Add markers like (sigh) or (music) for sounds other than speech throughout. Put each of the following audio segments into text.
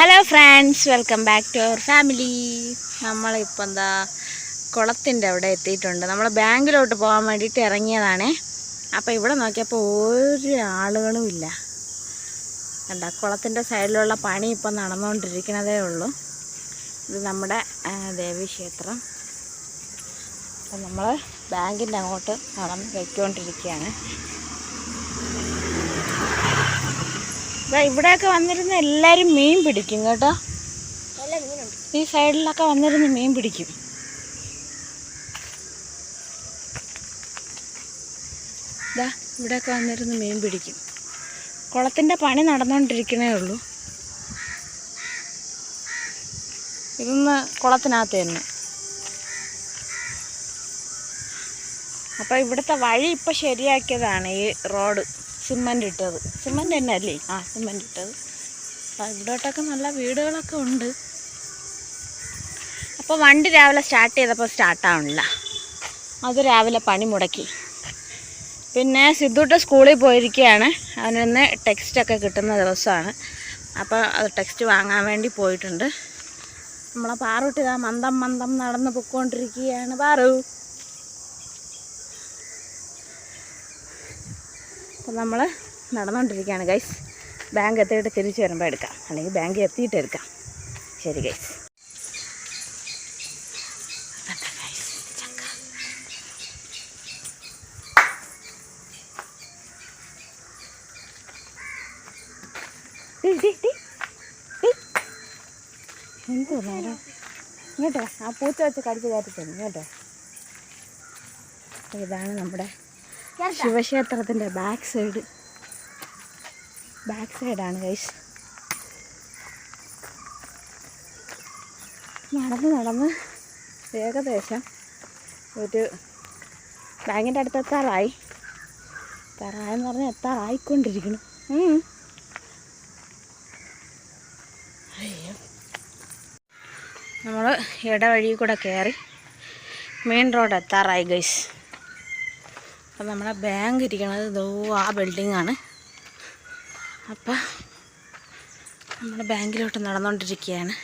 Hello friends welcome back to our family നമ്മളിപ്പോൾ എന്താ കുളത്തിന്റെ അവിടെ എത്തിയിട്ടുണ്ട്. നമ്മൾ ബാങ്കിലോട്ട് പോകാൻ വേണ്ടിയിട്ട് ഇറങ്ങിയതാണ്. അപ്പോൾ ഇവിടെ നോക്കിയപ്പോൾ ഒരു ആളുകളും ഇല്ല. കണ്ട കുളത്തിന്റെ സൈഡിലുള്ള പണി ഇപ്പം നടന്നുകൊണ്ടിരിക്കുന്നതേ ഉള്ളൂ. ഇത് നമ്മുടെ ദേവി ദേവീക്ഷേത്രം അപ്പം നമ്മൾ ബാങ്കിന്റെ അങ്ങോട്ട് നടന്ന് വയ്ക്കൊണ്ടിരിക്കുകയാണ് ഇവിടെയൊക്കെ വന്നിരുന്ന എല്ലാവരും മീൻ പിടിക്കും കേട്ടോ. ഈ സൈഡിലൊക്കെ വന്നിരുന്ന് മീൻ പിടിക്കും. ദാ ഇവിടെയൊക്കെ വന്നിരുന്ന് മീൻ പിടിക്കും. കുളത്തിന്റെ പണി നടന്നുകൊണ്ടിരിക്കണേ ഉള്ളൂ. ഇതൊന്ന് കുളത്തിനകത്ത് തന്നെ. അപ്പോൾ ഇവിടുത്തെ വഴി ഇപ്പോൾ ശരിയാക്കിയതാണ് ഈ റോഡ്. സിമന്റ് ഇട്ടത് സിമന്റ് തന്നെ അല്ലേ ആ സിമന്റ് ഇട്ടത് ഇവിടോട്ടൊക്കെ നല്ല വീടുകളൊക്കെ ഉണ്ട്. അപ്പോൾ വണ്ടി രാവിലെ സ്റ്റാർട്ട് ചെയ്തപ്പോൾ സ്റ്റാർട്ടാവണില്ല. അത് രാവിലെ പണി മുടക്കി. പിന്നെ സിദ്ധുട്ട് സ്കൂളിൽ പോയിരിക്കുകയാണ് അവനിന്ന് ടെക്സ്റ്റൊക്കെ കിട്ടുന്ന ദിവസമാണ്. അപ്പോൾ അത് ടെക്സ്റ്റ് വാങ്ങാൻ വേണ്ടി പോയിട്ടുണ്ട്. നമ്മളെ പാറുട്ടി ഇതാ മന്ദം മന്ദം നടന്ന് പൊയ്ക്കൊണ്ടിരിക്കുകയാണ് പാറു. അപ്പോൾ നമ്മൾ നടന്നുകൊണ്ടിരിക്കുകയാണ് ഗൈസ് ബാങ്ക് എത്തിയിട്ട് തിരിച്ച് വരുമ്പോൾ എടുക്കാം. അല്ലെങ്കിൽ ബാങ്ക് എത്തിയിട്ട് എടുക്കാം. ശരി ഗൈസ് എന്തോ ഇങ്ങോട്ടോ ആ പൂച്ച വെച്ച് കടിച്ച് കയറ്റി തരും കേട്ടോ ഇതാണ് നമ്മുടെ ശിവക്ഷേത്രത്തിന്റെ ബാക്ക് സൈഡ്. ബാക്ക് സൈഡാണ് ഗൈസ് നടന്ന് നടന്ന് ഏകദേശം ഒരു ബാങ്കിന്റെ അടുത്ത് എത്താറായി. എത്താറായെന്ന് പറഞ്ഞാൽ എത്താറായിക്കൊണ്ടിരിക്കുന്നു. ഉം. അയ്യോ. നമ്മൾ ഇടവഴി കൂടെ കയറി മെയിൻ റോഡ് എത്താറായി ഗൈസ് അപ്പം നമ്മുടെ ബാങ്ക് ഇരിക്കണത് ഇതോ ആ ബിൽഡിംഗ് ആണ്. അപ്പം നമ്മുടെ ബാങ്കിലോട്ട് നടന്നുകൊണ്ടിരിക്കുകയാണ്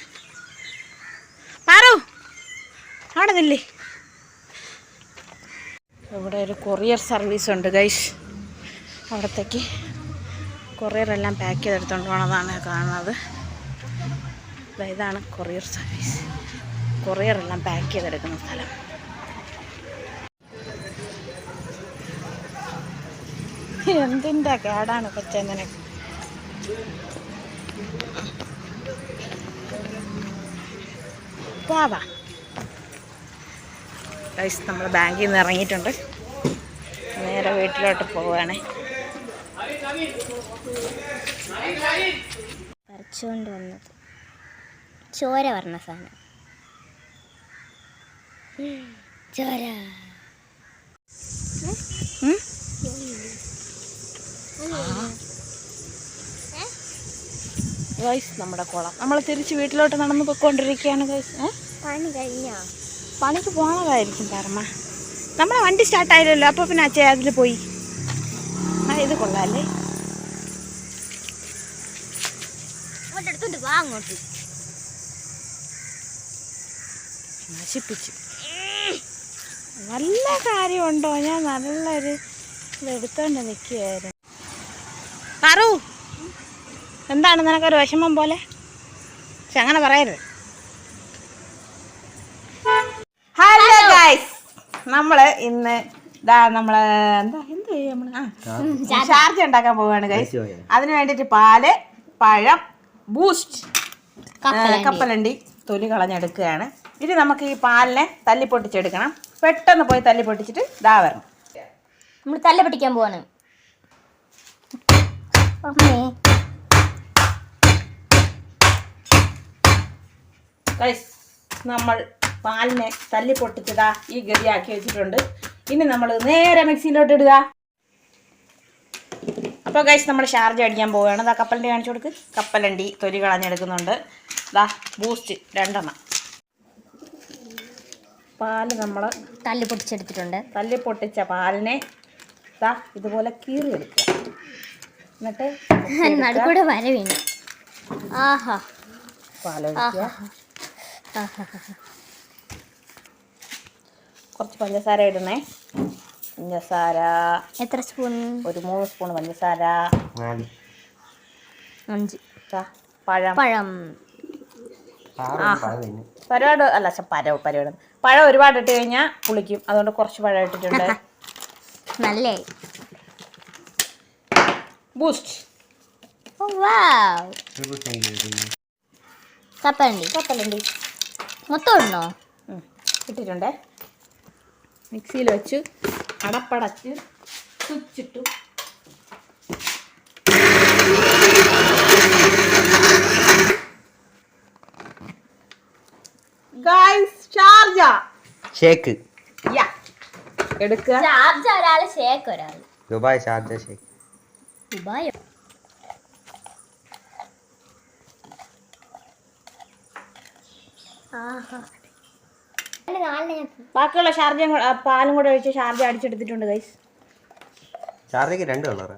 പാറു അവിടെ നില്ലേ. ഇവിടെ ഒരു കൊറിയർ സർവീസ് ഉണ്ട് ഗൈസ് അവിടത്തേക്ക് കൊറിയർ എല്ലാം പാക്ക് ചെയ്തെടുത്തോണ്ട് പോകണതാണ് കാണുന്നത്. ഇതാണ് കൊറിയർ സർവീസ് കൊറിയർ എല്ലാം പാക്ക് ചെയ്തെടുക്കുന്ന സ്ഥലം. എന്തിന്റെ കേടാണ് കൊച്ചെ നിനക്ക് വാ. ഗൈസ് നമ്മൾ ബാങ്കിൽ നിന്ന് ഇറങ്ങിയിട്ടുണ്ട്. നേരെ വീട്ടിലോട്ട് പോവുകയാണേ പറിച്ചുകൊണ്ട് വന്നത്. ചോര പറഞ്ഞ സാധനം. ചോര? ഗൈസ് നമ്മുടെ കുളം. നമ്മൾ തിരിച്ച് വീട്ടിലോട്ട് നടന്ന് പോയിക്കൊണ്ടിരിക്കുകയാണ് ഗൈസ്. പണി കഴിഞ്ഞോ? പണിക്ക് പോണതായിരിക്കും കാരമ്മ നമ്മളെ വണ്ടി സ്റ്റാർട്ടായില്ലല്ലോ അപ്പോൾ പിന്നെ അച്ഛൻ അതിൽ പോയി. ആ ഇത് കൊള്ളാല്ലേ? വാ അങ്ങോട്ട്. നശിപ്പിച്ചു. നല്ല കാര്യമുണ്ടോ? ഞാൻ നല്ലൊരു ഇതെടുത്തോണ്ട് നിൽക്കുകയായിരുന്നു എന്താണ് നിനക്കൊരു വിഷമം പോലെ? പക്ഷെ അങ്ങനെ പറയരുത്. ഹലോ ഗൈസ് നമ്മൾ ഇന്ന് ഇതാ നമ്മൾ എന്താ എന്ത് നമ്മൾ? ആ ചാർജ് ഉണ്ടാക്കാൻ പോവാണ് ഗൈസ് അതിന് വേണ്ടിട്ട് പാൽ പഴം ബൂസ്റ്റ് കപ്പലണ്ടി. തൊലി കളഞ്ഞെടുക്കുകയാണ്. ഇനി നമുക്ക് ഈ പാലിനെ തല്ലി പൊട്ടിച്ചെടുക്കണം. പെട്ടെന്ന് പോയി തല്ലി പൊട്ടിച്ചിട്ട് ഇതാ വരണം. നമ്മൾ തല്ലി പൊട്ടിക്കാൻ പോവാണ്. അമ്മേ. നമ്മൾ പാലിനെ തല്ലി പൊട്ടിച്ചതാ ഈ ഗതിയാക്കി വെച്ചിട്ടുണ്ട്. ഇനി നമ്മൾ നേരെ മിക്സിയിലോട്ട് ഇടുക. അപ്പോൾ ഗൈസ് നമ്മൾ ഷാർജ് അടിക്കാൻ പോവുകയാണ്. ഇതാ കപ്പലണ്ടി കാണിച്ചു കൊടുക്ക്. കപ്പലണ്ടി തൊലി കളഞ്ഞെടുക്കുന്നുണ്ട്. ഇതാ ബൂസ്റ്റ് രണ്ടെണ്ണം. പാൽ നമ്മൾ തല്ലി പൊട്ടിച്ചെടുത്തിട്ടുണ്ട് തല്ലി പൊട്ടിച്ച പാലിനെ ഇതാ ഇതുപോലെ കീറി എടുക്കുക എന്നിട്ട് (laughs) നടുക്കൂടെ വര വീണു ആഹാ. പാലൊഴിക്കുക. കുറച്ച് പഞ്ചസാര ഇടണേ. പഞ്ചസാര. എത്ര സ്പൂൺ? ഒരു മൂന്ന് സ്പൂൺ പഞ്ചസാര. അഞ്ച്. പഴം. പഴം. പരവാട് അല്ല പരവ് പരവാട്. പഴം ഒരുപാട് ഇട്ട് കഴിഞ്ഞാൽ പുളിക്കും. അതുകൊണ്ട് കുറച്ച് പഴം ഇട്ടിട്ടുണ്ട്. നല്ലേ. ബൂസ്റ്റ് കപ്പലണ്ടി. കപ്പലുണ്ട്. മൊത്തം ഇടണോ ഇട്ടിട്ടുണ്ടേ. മിക്സിയിൽ വെച്ച് അടപ്പടച്ച് സ്വിച്ചിട്ടു ഗൈസ് ഷാർജ ഷേക്ക് യാ എടുക്കുക. ഷാർജ ഒരാൾ ഷേക്ക് ഒരാൾ. ദുബായ് ഷാർജ ഷേക്ക് ദുബായോ ആഹാ നാളെ ബാക്കിയുള്ള ഷാർജയും പാലും കൂടെ ഒഴിച്ച് ഷാർജ അടിച്ചെടുത്തിട്ടുണ്ട് ഗൈസ് ഷാർജയ്ക്ക് രണ്ട് കളറാ.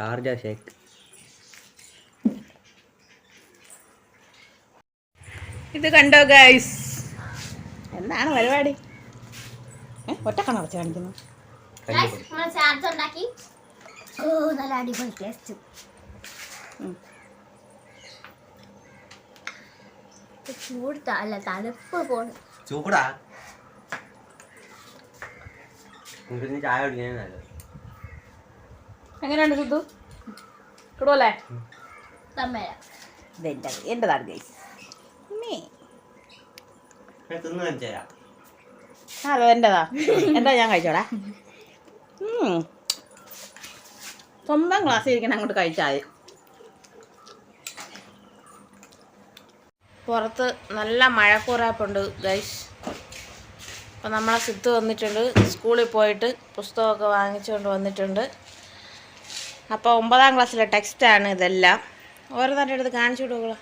ഷാർജ ഷേക്ക് ഇത് കണ്ടോ ഗൈസ് എന്താണ് പരിപാടി? ഏ, ഒറ്റക്കണ്ണ വെച്ച് കാണിക്കുന്നു നല്ല അടിപൊളി ടേസ്റ്റ് ചൂട് അല്ല തണുപ്പ് പോണ് ചൂടാ. ചായ കുടിക്കാൻ നല്ലത്. എങ്ങനെയുണ്ട് ഋതു കിടുവല്ലേ ഇതെന്റെ എന്റെതാണ് ഗൈസ് മീ ഹലോ എന്റെതാ എന്താ ഞാൻ കഴിച്ചോടാ. സ്വന്തം ക്ലാസ്സിൽ ഇരിക്കണം അങ്ങോട്ട് കഴിച്ചാൽ പുറത്ത് നല്ല മഴക്കൂറാപ്പുണ്ട് ഗൈസ് അപ്പോൾ നമ്മളെ സിത്ത് വന്നിട്ടുണ്ട്. സ്കൂളിൽ പോയിട്ട് പുസ്തകമൊക്കെ വാങ്ങിച്ചുകൊണ്ട് വന്നിട്ടുണ്ട്. അപ്പോൾ ഒമ്പതാം ക്ലാസ്സിലെ ടെക്സ്റ്റാണ് ഇതെല്ലാം. ഓരോ അടുത്ത് കാണിച്ചു വിടുക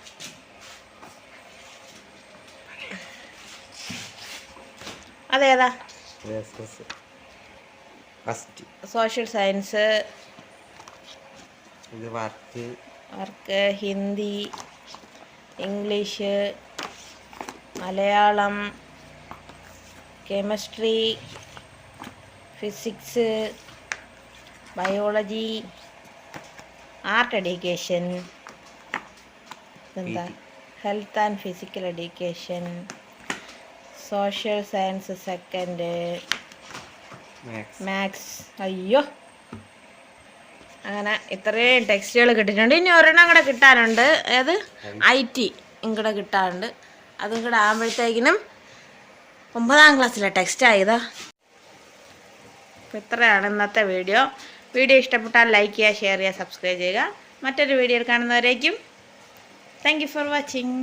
അതേതാ? സോഷ്യൽ സയൻസ് വർക്ക് അവർക്ക് Hindi English Malayalam chemistry physics biology art education എന്താ health and physical education social science second maths അയ്യോ. അങ്ങനെ ഇത്രയും ടെക്സ്റ്റുകൾ കിട്ടിയിട്ടുണ്ട്. ഇനി ഒരെണ്ണം കൂടെ കിട്ടാനുണ്ട്. ഏത്? ഐ ടി ഇങ്ങടെ കിട്ടാനുണ്ട്. അതും കൂടെ ആകുമ്പോഴത്തേക്കിനും ഒമ്പതാം ക്ലാസ്സിലെ ടെക്സ്റ്റ് ആയതാ. അപ്പോൾ ഇത്രയാണ് ഇന്നത്തെ വീഡിയോ വീഡിയോ ഇഷ്ടപ്പെട്ടാൽ ലൈക്ക് ചെയ്യുക ഷെയർ ചെയ്യുക സബ്സ്ക്രൈബ് ചെയ്യുക. മറ്റൊരു വീഡിയോയിൽ കാണുന്നവരേക്കും താങ്ക് ഫോർ വാച്ചിങ്